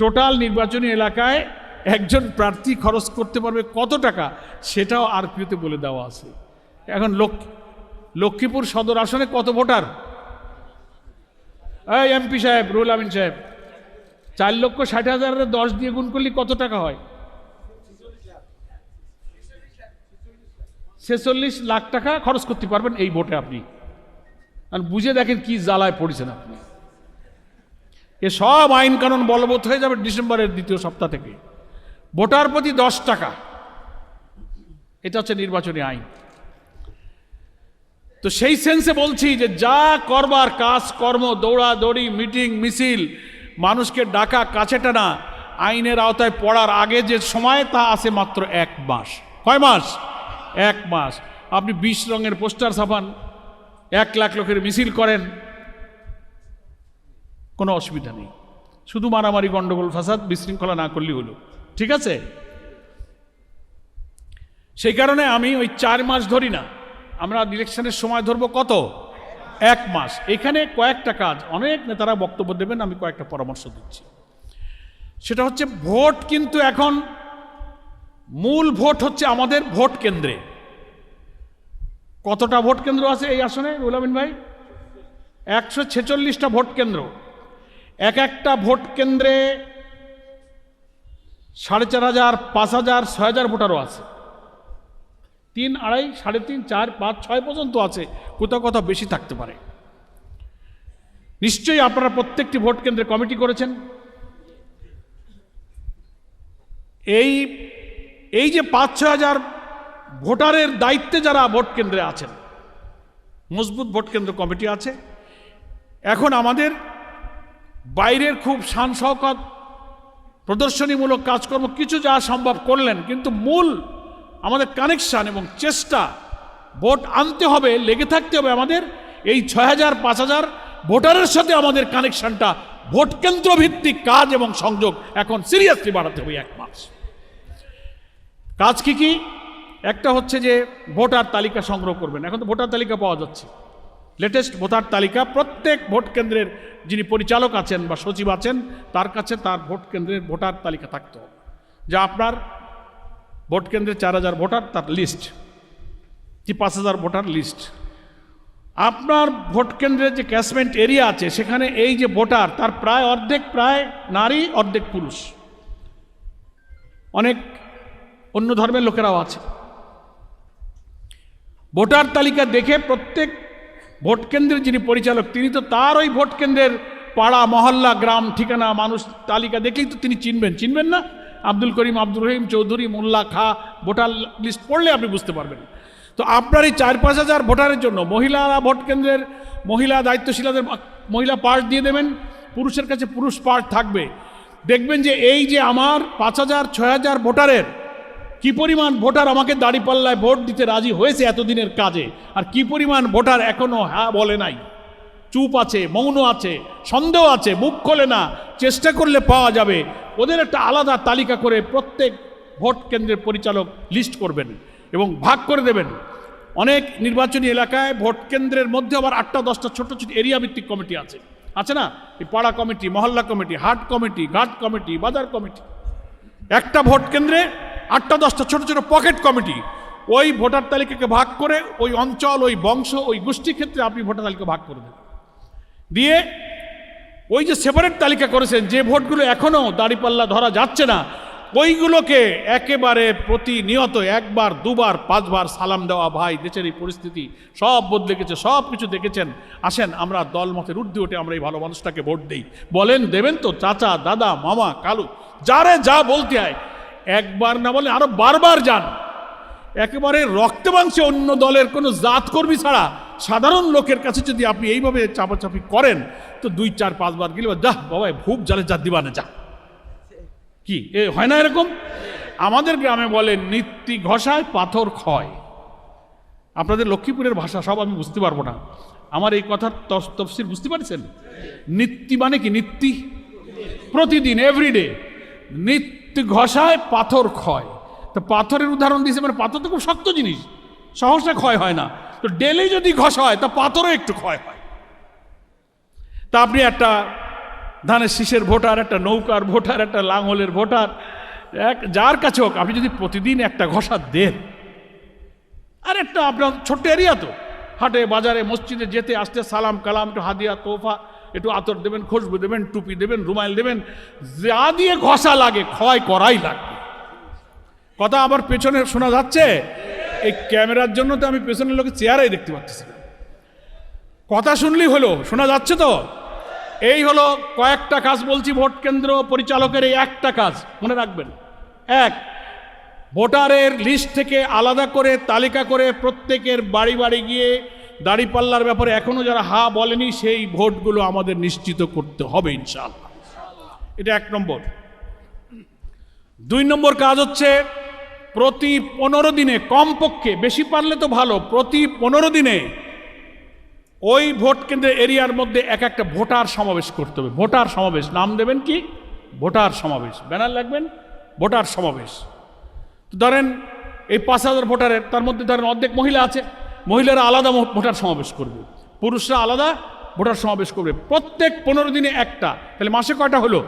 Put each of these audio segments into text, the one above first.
Total নির্বাচনী এলাকায় একজন প্রার্থী খরচ করতে পারবে কত টাকা সেটাও আর পিওতে বলে দেওয়া আছে। এখন লক্ষ লক্ষ্মীপুর সদর আসনে কত ভোটার? এই এমপি সাহেব রুল আমিন সাহেব, চার লক্ষ ষাট হাজারের দশ দিয়ে গুণ করলে কত টাকা হয়? ছেচল্লিশ লাখ টাকা খরচ করতে পারবেন এই ভোটে আপনি। আর বুঝে দেখেন কি জ্বালায় পড়েছেন আপনি। এ সব আইন কানুন বলবৎ হয়ে যাবে ডিসেম্বরের দ্বিতীয় সপ্তাহ থেকে। ভোটার প্রতি দশ টাকা। এটা হচ্ছে নির্বাচনী আইন। তো সেই সেন্সে বলছি যে যা করবার কাজ, কর্ম, দৌড়াদৌড়ি, মিটিং, মিছিল, মানুষকে ডাকা, কাছে টানা, আইনের আওতায় পড়ার আগে যে সময়, তা আছে মাত্র এক মাস। কয় মাস? এক মাস। আপনি বিশ রঙের পোস্টার ছাপান, এক লাখ লোকের মিছিল করেন কোনো অসুবিধা নেই। শুধু মারামারি, গন্ডগোল, ফাসাদ, বিশৃঙ্খলা না করলেই হলো। ঠিক আছে? সেই কারণে আমি ওই চার মাস ধরি না। আমরা ইলেকশনের সময় ধরবো কত? এক মাস। এখানে কয়েকটা কাজ। অনেক নেতারা বক্তব্য দেবেন, আমি কয়েকটা পরামর্শ দিচ্ছি। সেটা হচ্ছে ভোট কিন্তু এখন মূল ভোট হচ্ছে আমাদের ভোট কেন্দ্রে। কতটা ভোট কেন্দ্র আছে এই আসনে রুলামিন ভাই? একশো ছেচল্লিশটা ভোট কেন্দ্র। এক একটা ভোট কেন্দ্রে সাড়ে চার হাজার, পাঁচ হাজার, ছয় হাজার ভোটারও আছে। তিন আড়াই, সাড়ে তিন, চার, পাঁচ, ছয় পর্যন্ত আছে। কোথাও কোথাও বেশি থাকতে পারে। নিশ্চয়ই আপনারা প্রত্যেকটি ভোট কেন্দ্রে কমিটি করেছেন। এই এই যে পাঁচ, ছয় হাজার ভোটারের দায়িত্বে যারা ভোট কেন্দ্রে আছেন, মজবুত ভোট কেন্দ্র কমিটি আছে। এখন আমাদের বাইরের খুব শান শওকত প্রদর্শনীমূলক কাজকর্ম, কিছু যা সম্ভব করলেন, কিন্তু মূল আমাদের কানেকশান এবং চেষ্টা, ভোট আনতে হবে, লেগে থাকতে হবে আমাদের, এই ছয় হাজার, পাঁচ হাজার ভোটারের সাথে আমাদের কানেকশানটা ভোট কেন্দ্র ভিত্তিক কাজ এবং সংযোগ এখন সিরিয়াসলি বাড়াতে হবে এক মাস। কাজ কি কি? একটা হচ্ছে যে ভোটার তালিকা সংগ্রহ করবেন। এখন তো ভোটার তালিকা পাওয়া যাচ্ছে। লেটেস্ট ভোটার তালিকা, প্রত্যেক ভোট কেন্দ্রের যিনি পরিচালক আছেন বা সচিব আছেন, তার কাছে তার ভোট কেন্দ্রের ভোটার তালিকা থাকতে। যা আপনার ভোট কেন্দ্রে চার হাজার ভোটার তার লিস্ট কি পাঁচ হাজার ভোটার লিস্ট আপনার ভোট কেন্দ্রের যে ক্যাশমেন্ট এরিয়া আছে, সেখানে এই যে ভোটার তার প্রায় অর্ধেক প্রায় নারী, অর্ধেক পুরুষ। অনেক অন্য ধর্মের লোকেরাও আছে। ভোটার তালিকা দেখে প্রত্যেক ভোট কেন্দ্রের যিনি পরিচালক, তিনি তো তার ওই ভোট কেন্দ্রের পাড়া, মহল্লা, গ্রাম, ঠিকানা, মানুষ তালিকা দেখলেই তো তিনি চিনবেন। চিনবেন না? আব্দুল করিম আব্দুল রহিম চৌধুরী, মোল্লা খা, ভোটার লিস্ট পড়লে আপনি বুঝতে পারবেন। তো আপনার এই চার পাঁচ হাজার ভোটারের জন্য মহিলারা ভোট কেন্দ্রের মহিলা দায়িত্বশীলাদের মহিলা পার্ট দিয়ে দেবেন, পুরুষের কাছে পুরুষ পার্ট থাকবে। দেখবেন যে এই যে আমার পাঁচ হাজার, ছয় হাজার ভোটারের কি পরিমাণ ভোটার আমাকে দাড়িপাল্লায় ভোট দিতে রাজি হয়েছে এতদিনের কাজে? আর কি পরিমাণ ভোটার এখনও হ্যাঁ বলে নাই? চুপ আছে, মৌন আছে, সন্দেহ আছে, মুখ খোলে না, চেষ্টা করলে পাওয়া যাবে। ওদের একটা আলাদা তালিকা করে প্রত্যেক ভোট কেন্দ্রের পরিচালক লিস্ট করবেন এবং ভাগ করে দেবেন। অনেক নির্বাচনী এলাকায় ভোট কেন্দ্রের মধ্যে আবার আটটা, দশটা ছোট ছোট এরিয়া ভিত্তিক কমিটি আছে। আছে না? এই পাড়া কমিটি, মহল্লা কমিটি, হাট কমিটি, ঘাট কমিটি, বাজার কমিটি। একটা ভোট কেন্দ্রে আটটা, দশটা, ছোট ছোট পকেট কমিটি। ওই ভোটার তালিকাকে ভাগ করে ওই অঞ্চল, ওই বংশ, ওই গোষ্ঠী ক্ষেত্রে আপনি ভোটার তালিকা ভাগ করে দেবেন। দিয়ে ওই যে সেপারেট তালিকা করেছেন, যে ভোটগুলো এখনও দাড়িপাল্লা ধরা যাচ্ছে না, ওইগুলোকে একেবারে প্রতিনিয়ত একবার, দুবার, পাঁচবার সালাম দেওয়া, ভাই, দেশের এই পরিস্থিতি সব বদলে গেছে, সব কিছু দেখেছেন। আসেন, আমরা দল মতের ঊর্ধ্বে উঠে আমরা এই ভালো মানুষটাকে ভোট দিই। বলেন, দেবেন তো, চাচা, দাদা, মামা, কালু, যারে যা বলতে হয় একবার না বলে আরও বারবার যান। একেবারে রক্তে মাংসে অন্য দলের কোনো জাত কর্মী ছাড়া সাধারণ লোকের কাছে যদি আপনি এইভাবে চাপাচাপি করেন, তো দুই, চার পাঁচবার গেলে যা, বাবা ভূপ জালে যা দিবানে যা। কি? এ হয় না এরকম? আমাদের গ্রামে বলে নিত্যি ঘষায় পাথর ক্ষয়। আপনাদের লক্ষ্মীপুরের ভাষা সব আমি বুঝতে পারব না। আমার এই কথার তফ- তফসির বুঝতে পারছেন? নিত্যি মানে কি? নিত্যি প্রতিদিন এভরিডে নিত্য ঘষায় পাথর ক্ষয়। তো পাথরের উদাহরণ দিয়েছে মানে পাথর তো খুব শক্ত জিনিস, সহসা ক্ষয় হয় না। তো ডেলি যদি ঘষা হয়, তা পাথরও একটু ক্ষয় হয়। তা আপনি একটা ধানের শীষের ভোটার, একটা নৌকার ভোটার, একটা লাঙলের ভোটার, এক যার কাছে হোক, আপনি যদি প্রতিদিন একটা ঘষা দেন, আর একটা আপনার ছোট্ট এরিয়া তো, হাটে, বাজারে, মসজিদে যেতে, আসতে সালাম কালাম একটু হাদিয়া, তোফা একটু আতর দেবেন খুশবু দেবেন, টুপি দেবেন রুমাইল দেবেন, যা দিয়ে ঘষা লাগে, ক্ষয় করাই লাগবে। কথা আমার পেছনে শোনা যাচ্ছে? এই ক্যামেরার জন্য তো আমি পেছনের লোকের চেয়ারাই দেখতে পাচ্ছি কথা শুনলেই হলো, শোনা যাচ্ছে তো? এই হলো কয়েকটা কাজ বলছি, ভোট কেন্দ্র পরিচালকের এই একটা কাজ, মনে রাখবেন। এক, ভোটারের লিস্ট থেকে আলাদা করে তালিকা করে প্রত্যেকের বাড়ি বাড়ি গিয়ে দাড়িপাল্লার ব্যাপারে এখনও যারা হা বলেনি, সেই ভোটগুলো আমাদের নিশ্চিত করতে হবে ইনশাআল্লাহ। এটা এক নম্বর। দুই নম্বর কাজ হচ্ছে প্রতি পনেরো দিনে, কমপক্ষে, বেশি পারলে তো ভালো, প্রতি পনেরো দিনে ওই ভোট কেন্দ্রের এরিয়ার মধ্যে এক একটা ভোটার সমাবেশ করতে হবে। ভোটার সমাবেশ, নাম দেবেন কি? ভোটার সমাবেশ। ব্যানার লাগবেন? ভোটার সমাবেশ। ধরেন এই পাঁচ হাজার ভোটারের, তার মধ্যে ধরেন অর্ধেক মহিলা আছে। মহিলারা আলাদা ভোটার সমাবেশ করবে, পুরুষরা আলাদা ভোটার সমাবেশ করবে। প্রত্যেক পনেরো দিনে একটা, তাহলে মাসে কয়টা হলো?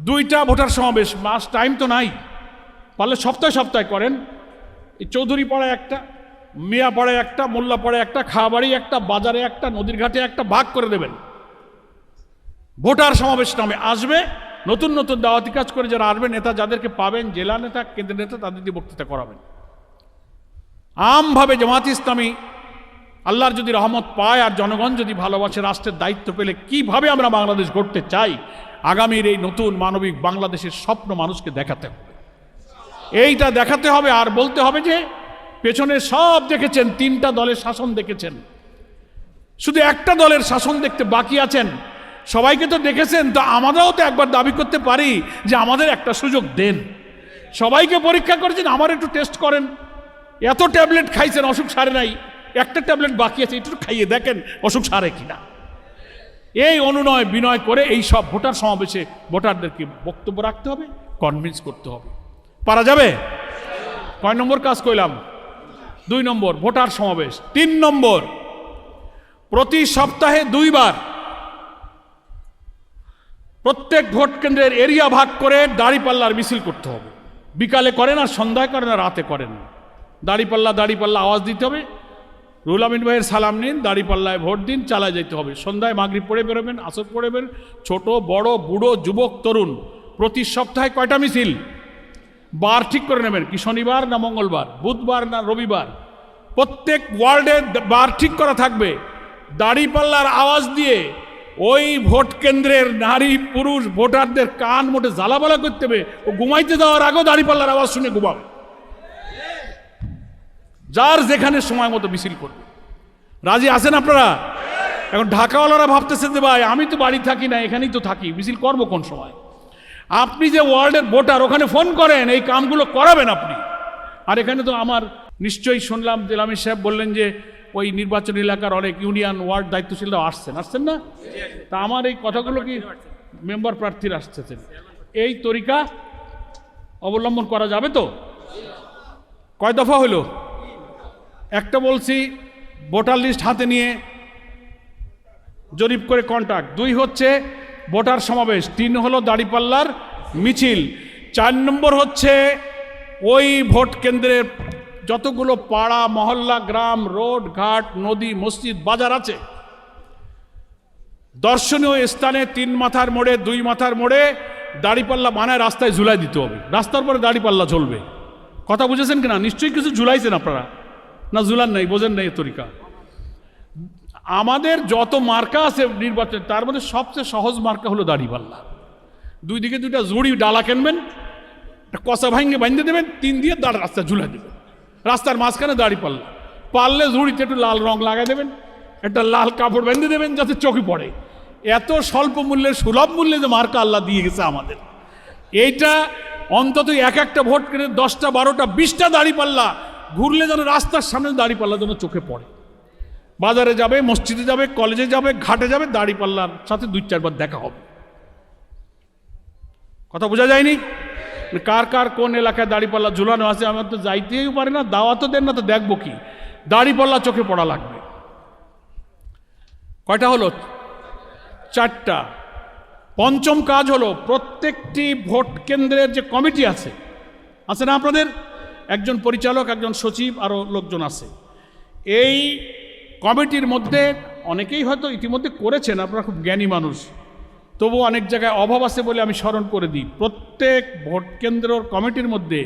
দুইটা ভোটার সমাবেশ, মাস টাইম তো নাই। পারলে সপ্তাহে সপ্তাহে করেন। এই চৌধুরী পাড়ায় একটা, মিয়া পাড়ায় একটা, মোল্লা পাড়ায় একটা, খাবাড়ি একটা, বাজারে একটা, নদীর ঘাটে একটা, ভাগ করে দেবেন। ভোটার সমাবেশ নামে আসবে, নতুন নতুন দাওয়াতি কাজ করে যারা আসবে, নেতা যাদেরকে পাবেন, জেলা নেতা কেন্দ্র নেতা, তাদের দিয়ে বক্তৃতা করাবেন। আমভাবে জামাত ইসলামী আল্লাহর যদি রহমত পায় আর জনগণ যদি ভালোবাসে, রাষ্ট্রের দায়িত্ব পেলে কীভাবে আমরা বাংলাদেশ গড়তে চাই? আগামীর এই নতুন মানবিক বাংলাদেশের স্বপ্ন মানুষকে দেখাতে হবে। এইটা দেখাতে হবে আর বলতে হবে যে, পেছনে সব দেখেছেন, তিনটা দলের শাসন দেখেছেন। শুধু একটা দলের শাসন দেখতে বাকি আছেন। সবাইকে তো দেখেছেন, তো আমরাও তো একবার দাবি করতে পারি যে আমাদের একটা সুযোগ দেন। সবাইকে পরীক্ষা করেছেন আমার একটু টেস্ট করেন। এত ট্যাবলেট খাইছেন, অসুখ সারে নাই। একটা ট্যাবলেট বাকি আছে, একটু খাইয়ে দেখেন অসুখ সারে কিনা। এই অনুনয় বিনয় করে এই সব ভোটার সমাবেশে ভোটারদেরকে বক্তব্য রাখতে হবে কনভিন্স করতে হবে। পারা যাবে? কয় নম্বর কাজ কইলাম? দুই নম্বর, ভোটার সমাবেশ। তিন নম্বর, প্রতি সপ্তাহে দুইবার প্রত্যেক ভোট কেন্দ্রের এরিয়া ভাগ করে দাড়িপাল্লার মিছিল করতে হবে। বিকালে করেন আর সন্ধ্যায় করেন আর রাতে করেন। দাড়িপাল্লা দাড়িপাল্লা আওয়াজ দিতে হবে। রুল আমিন ভাইয়ের সালাম নিন, দাড়িপাল্লায় ভোট দিন, চালায় যেতে হবে। সন্ধ্যায় মাগরিব পড়ে বেরোবেন, আসর পড়ে বের, ছোট, বড়, বুড়ো, যুবক, তরুণ, প্রতি সপ্তাহে কয়টা মিছিল? বার ঠিক করে নেবেন, কি শনিবার না মঙ্গলবার, বুধবার না রবিবার? প্রত্যেক ওয়ার্ডে বার ঠিক করা থাকবে। দাড়িপাল্লার আওয়াজ দিয়ে ওই ভোট কেন্দ্রের নারী, পুরুষ, ভোটারদের কান মোটে জ্বালাবালা করতে হবে। ও ঘুমাইতে যাওয়ার আগেও দাড়িপাল্লার আওয়াজ শুনে ঘুমাবে। যার যেখানে সময় মতো মিছিল করবে। রাজি আছেন আপনারা? এখন ঢাকাওয়ালারা ভাবতেছে যে ভাই, আমি তো বাড়ি থাকি না, এখানেই তো থাকি। মিছিল করব কোন সময়? আপনি যে ওয়ার্ল্ডের ভোটার, ওখানে ফোন করেন, এই কামগুলো করাবেন আপনি। আর এখানে তো আমার নিশ্চয়ই শুনলাম জেলামি সাহেব বললেন যে ওই নির্বাচন এলাকার অনেক ইউনিয়ন ওয়ার্ড দায়িত্বশীলরা আসছেন। আসছেন না? তা আমার এই কথাগুলো কি মেম্বার প্রার্থীরা আসতেছেন এই তরিকা অবলম্বন করা যাবে তো? কয় দফা হলো? একটা বলছি ভোটার লিস্ট হাতে নিয়ে জরিপ করে কন্ট্যাক্ট দুই হচ্ছে ভোটার সমাবেশ, তিন হলো দাড়িপাল্লার মিছিল। চার নম্বর হচ্ছে ওই ভোট কেন্দ্রের যতগুলো পাড়া, মহল্লা, গ্রাম, রোড, ঘাট, নদী, মসজিদ, বাজার আছে। দর্শনীয় স্থানে তিন মাথার মোড়ে, দুই মাথার মোড়ে দাড়িপাল্লা বানায় রাস্তায় ঝুলাই দিতে হবে। রাস্তার পরে দাড়িপাল্লা চলবে কথা বুঝেছেন কিনা? নিশ্চয়ই কিছু ঝুলাইছেন আপনারা। না ঝুলান নাই, বোঝেন নাই তরিকা। আমাদের যত মার্কা আছে নির্বাচন, তার মধ্যে সবচেয়ে সহজ মার্কা হলো দাড়িপাল্লা। দুই দিকে দুইটা জুড়ি ডালা কিনবেন কষা ভাঙ্গে বাঁধতে দেবেন, তিন দিয়ে দাঁড় রাস্তা ঝুলে দেবেন। রাস্তার মাঝখানে দাড়িপাল্লা। পারলে ঝুড়িতে একটু লাল রং লাগাই দেবেন, একটা লাল কাপড় বেঁধে দেবেন যাতে চোখে পড়ে। এত স্বল্প মূল্যে সুলভ মূল্যে যে মার্কা আল্লাহ দিয়ে গেছে আমাদের। এইটা অন্তত এক একটা ভোট কেন্দ্রে দশটা, বারোটা, বিশটা দাড়িপাল্লা ঘুরলে যেন রাস্তার সামনে দাঁড়িপাল্লা যেন চোখে পড়ে। বাজারে যাবে, মসজিদে যাবে, কলেজে যাবে, ঘাটে যাবে, দাড়িপাল্লার সাথে দুই চারবার দেখা হবে। কথা বোঝা যায়নি? কার কার কোন এলাকায় দাঁড়িপাল্লা ঝুলানো আছে আমার তো যাইতেই পারে না দাওয়াতও দেন না তো দেখব কি? দাঁড়িপাল্লা চোখে পড়া লাগবে। কয়টা হলো? চারটা। পঞ্চম কাজ হলো প্রত্যেকটি ভোট কেন্দ্রের যে কমিটি আছে আছে না আপনাদের? একজন পরিচালক, একজন সচিব আরও লোকজন আছে। এই কমিটির মধ্যে অনেকেই হয়তো ইতিমধ্যে করেছেন, আপনারা খুব জ্ঞানী মানুষ। তবু অনেক জায়গায় অভাব আছে বলে আমি স্মরণ করে দিই। প্রত্যেক ভোট কেন্দ্রর কমিটির মধ্যে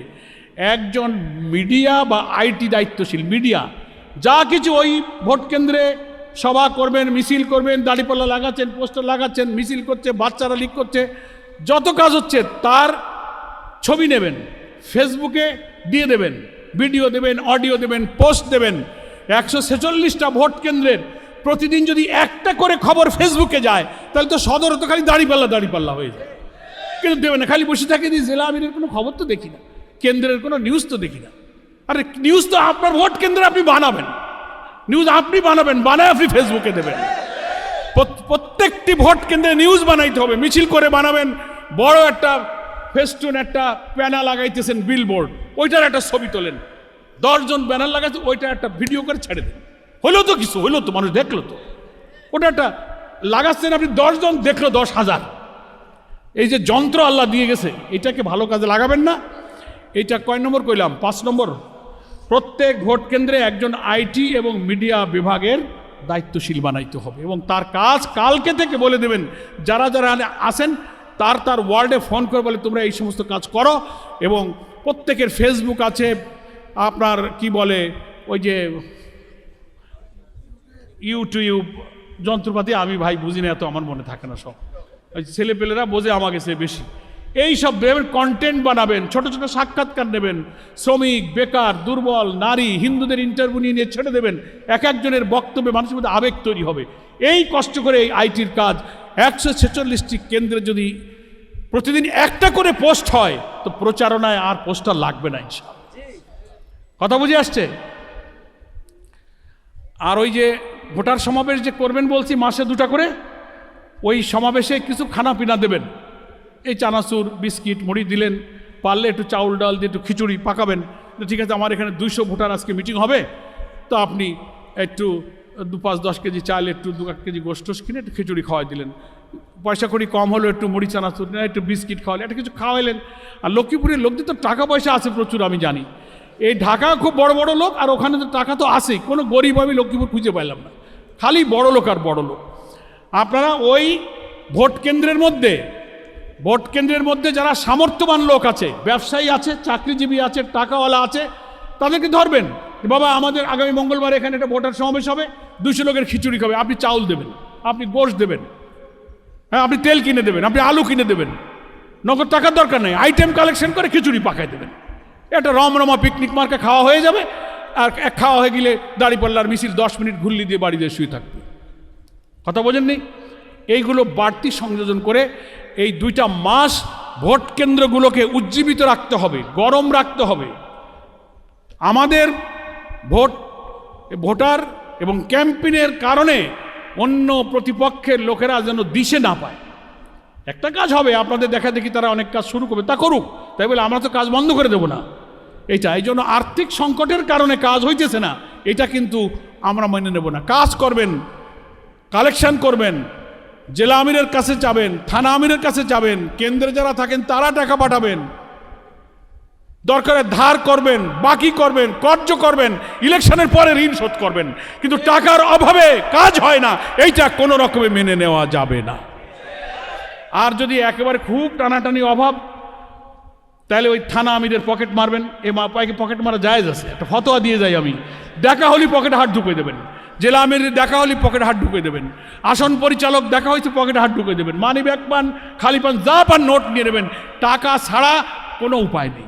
একজন মিডিয়া বা আইটি দায়িত্বশীল, মিডিয়া। যা কিছু ওই ভোট কেন্দ্রে সভা করবেন, মিছিল করবেন, দাড়িপাল্লা লাগাচ্ছেন, পোস্টার লাগাচ্ছেন, মিছিল করছে, বাচ্চারা লিক করছে, যত কাজ হচ্ছে তার ছবি নেবেন। ফেসবুকে দিয়ে দেবেন ভিডিও দেবেন অডিও দেবেন পোস্ট দেবেন। একশো ছেচল্লিশটা ভোট কেন্দ্রের প্রতিদিন যদি একটা করে খবর ফেসবুকে যায়, তাহলে তো সদর তো খালি দাড়িপাল্লা দাড়িপাল্লা হয়ে যায়। কিন্তু দেবে না, খালি বসে থাকে যে জেলা আমিরের কোনো খবর তো দেখি না, কেন্দ্রের কোনো নিউজ তো দেখি না। আরে নিউজ তো আপনার ভোট কেন্দ্রে আপনি বানাবেন। নিউজ আপনি বানাবেন, বানায় আপনি ফেসবুকে দেবেন। প্রত্যেকটি ভোট কেন্দ্রে নিউজ বানাইতে হবে, মিছিল করে বানাবেন, বড় একটা ফেস্টুন একটা প্যানা লাগাইতেছেন বিলবোর্ড ওইটার একটা ছবি তোলেন। দশজন ব্যানার লাগাইছে ওইটা একটা ভিডিও করে ছেড়ে দেন। হলো তো কিছু হলো তো, মানুষ দেখল তো। ওটা একটা লাগাচ্ছেন আপনি দশজন, দেখল দশ হাজার। এই যে যন্ত্র আল্লাহ দিয়ে গেছে, এটাকে ভালো কাজে লাগাবেন না। এইটা কয় নম্বর কইলাম? পাঁচ নম্বর। প্রত্যেক ভোট কেন্দ্রে একজন আইটি এবং মিডিয়া বিভাগের দায়িত্বশীল বানাইতে হবে। এবং তার কাজ কালকে থেকে বলে দেবেন, যারা যারা আসেন তার তার ওয়ার্ডে ফোন করে বলে, তোমরা এই সমস্ত কাজ করো। এবং প্রত্যেকের ফেসবুক আছে, আপনার কি বলে, ওই যে ইউটিউব, যন্ত্রপাতি, আমি ভাই বুঝি না, এত আমার মনে থাকে না সব। ওই ছেলেপেলেরা বোঝে আমাকে সে বেশি। এই সব দেবেন কন্টেন্ট বানাবেন, ছোট ছোট সাক্ষাৎকার নেবেন, শ্রমিক, বেকার, দুর্বল, নারী, হিন্দুদের ইন্টারভিউ নিয়ে ছেড়ে দেবেন, এক একজনের বক্তব্যে মানুষের মধ্যে আবেগ তৈরি হবে। এই কষ্ট করে এই আইটির কাজ একশো ছেচল্লিশটি কেন্দ্রে যদি প্রতিদিন একটা করে পোস্ট হয়, তো প্রচারণায় আর পোস্টার লাগবে না কথা বুঝে আসছে? আর ওই যে ভোটার সমাবেশ যে করবেন বলছি, মাসে দুটা করে, ওই সমাবেশে কিছু খানা পিনা দেবেন। এই চানাচুর, বিস্কিট, মুড়ি দিলেন, পারলে একটু চাউল ডাল দিয়ে একটু খিচুড়ি পাকাবেন। ঠিক আছে, আমার এখানে দুইশো ভোটার আজকে মিটিং হবে, তো আপনি একটু দু পাঁচ দশ কেজি চাল, একটু দু এক কেজি গোষ্ঠ কিনে একটু খিচুড়ি খাওয়াই দিলেন। পয়সা করি কম হলো, একটু মুড়ি, চানাচুর একটু বিস্কিট খাওয়ালেন একটা কিছু খাওয়াইলেন। আর লক্ষ্মীপুরের লোকদের তো টাকা পয়সা আছে প্রচুর, আমি জানি। এই ঢাকা খুব বড় বড় লোক, আর ওখানে তো টাকা তো আসেই কোনো গরিব আমি লক্ষ্মীপুর খুঁজে পাইলাম না। খালি বড় লোক আর বড় লোক। আপনারা ওই ভোট কেন্দ্রের মধ্যে, ভোট কেন্দ্রের মধ্যে যারা সামর্থ্যবান লোক আছে, ব্যবসায়ী আছে, চাকরিজীবী আছে, টাকাওয়ালা আছে, তাদেরকে ধরবেন। বাবা, আমাদের আগামী মঙ্গলবার এখানে একটা ভোটার সমাবেশ হবে, দুশো লোকের খিচুড়ি খাবে। আপনি চাউল দেবেন, আপনি গোশ দেবেন হ্যাঁ আপনি তেল কিনে দেবেন, আপনি আলু কিনে দেবেন। নগদ টাকার দরকার নেই আইটেম কালেকশন করে খিচুড়ি পাকায় দেবেন। একটা রমরমা পিকনিক মার্কে খাওয়া হয়ে যাবে, আর এক খাওয়া হয়ে গেলে দাড়িপাল্লার মিছিল দশ মিনিট ঘুরলি দিয়ে বাড়িতে শুয়ে থাকবে। কথা বোঝেননি? এইগুলো বাড়তি সংযোজন করে এই দুইটা মাস ভোট কেন্দ্রগুলোকে উজ্জীবিত রাখতে হবে, গরম রাখতে হবে। আমাদের ভোট ভোটার এবং ক্যাম্পেইনের কারণে অন্য প্রতিপক্ষের লোকেরা যেন দিশে না পায়। একটা কাজ হবে, আপনাদের দেখা দেখি তারা অনেক কাজ শুরু করবে। তা করুক, তাই বলে আমরা তো কাজ বন্ধ করে দেবো না। এটা এই জন্য আর্থিক সংকটের কারণে কাজ হইতেছে না, এটা কিন্তু আমরা মেনে নেব না। কাজ করবেন, কালেকশন করবেন, জেলা আমিরের কাছে যাবেন, থানা আমিরের কাছে যাবেন, কেন্দ্রে যারা থাকেন তারা টাকা পাঠাবেন। দরকারে ধার করবেন, বাকি করবেন, কর্য করবেন, ইলেকশনের পরে ঋণ শোধ করবেন। কিন্তু টাকার অভাবে কাজ হয় না, এইটা কোনো রকমে মেনে নেওয়া যাবে না। আর যদি একেবারে খুব টানাটানি অভাব, তাহলে ওই থানা আমিদের পকেট মারবেন। এ মা পাইকে পকেট মারা জায়েজ আছে। একটা ফতোয়া দিয়ে যাই আমি। দেখা হলি পকেটে হাত ঢুকে দেবেন। জেলা আমির দেখা হলি পকেটে হাত ঢুকে দেবেন। আসন পরিচালক দেখা হয়েছে পকেটে হাত ঢুকে দেবেন। মানি ব্যাগ পান, খালি পান, যা পান নোট নিয়ে নেবেন। টাকা ছাড়া কোনো উপায় নেই।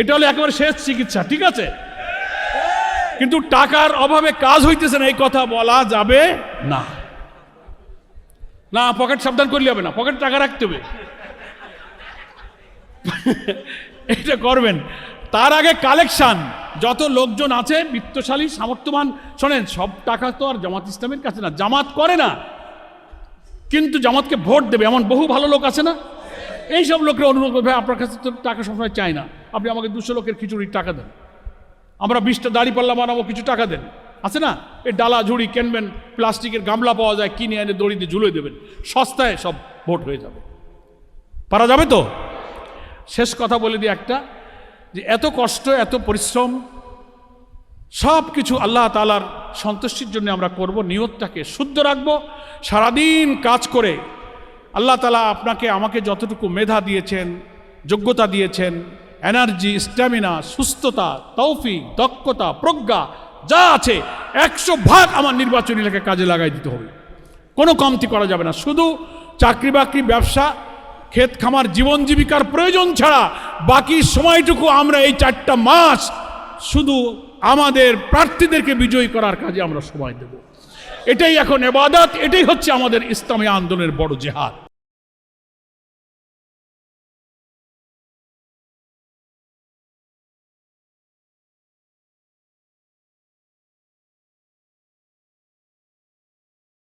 এটা হলো একেবারে শেষ চিকিৎসা, ঠিক আছে? কিন্তু টাকার অভাবে কাজ হইতেছে না, এই কথা বলা যাবে না। না, পকেট সাবধান করলে হবে না, পকেট টাকা রাখতে হবে। এটা করবেন। তার আগে কালেকশন, যত লোকজন আছে, বিত্তশালী, সামর্থ্যবান, শোনেন, সব টাকা তো আর জামাত ইসলামের কাছে না, জামাত করে না, কিন্তু জামাতকে ভোট দেবে, এমন বহু ভালো লোক আছে না? এইসব লোকের অনুরোধ করবে আপনার কাছে তো টাকা সবসময় চায় না। আপনি আমাকে দুশো লোকের খিচুড়ির টাকা দেন। আমরা বিশটা দাড়ি পাল্লা বানাবো, কিছু টাকা দেন। আছে না? এই ডালা, ঝুড়ি, কিনবেন, প্লাস্টিকের গামলা পাওয়া যায়, কিনে এনে দড়িতে ঝুলে দেবেন। সস্তায় সব ভোট হয়ে যাবে। পারা যাবে তো? শেষ কথা বলে দিই একটা, যে এত কষ্ট, এত পরিশ্রম সব কিছু আল্লাহ তালার সন্তুষ্টির জন্য আমরা করব, নিয়তটাকে শুদ্ধ রাখব, সারাদিন কাজ করে আল্লাহ তালা আপনাকে, আমাকে যতটুকু মেধা দিয়েছেন, যোগ্যতা দিয়েছেন এনার্জি স্ট্যামিনা সুস্থতা, তৌফিক, দক্ষতা, প্রজ্ঞা, যা আছে, একশো ভাগ আমার নির্বাচনী এলাকায় কাজে লাগাই দিতে হবে। কোনো কমতি করা যাবে না। শুধু চাকরি বাকরি, ব্যবসা, ক্ষেত খামার, জীবন জীবিকার প্রয়োজন ছাড়া বাকি সময়টুকু আমরা এই চারটা মাস শুধু আমাদের প্রার্থীদেরকে বিজয়ী করার কাজে আমরা সময় দেব। এটাই এখন এবাদত, এটাই হচ্ছে আমাদের ইসলামী আন্দোলনের বড় জেহাদ।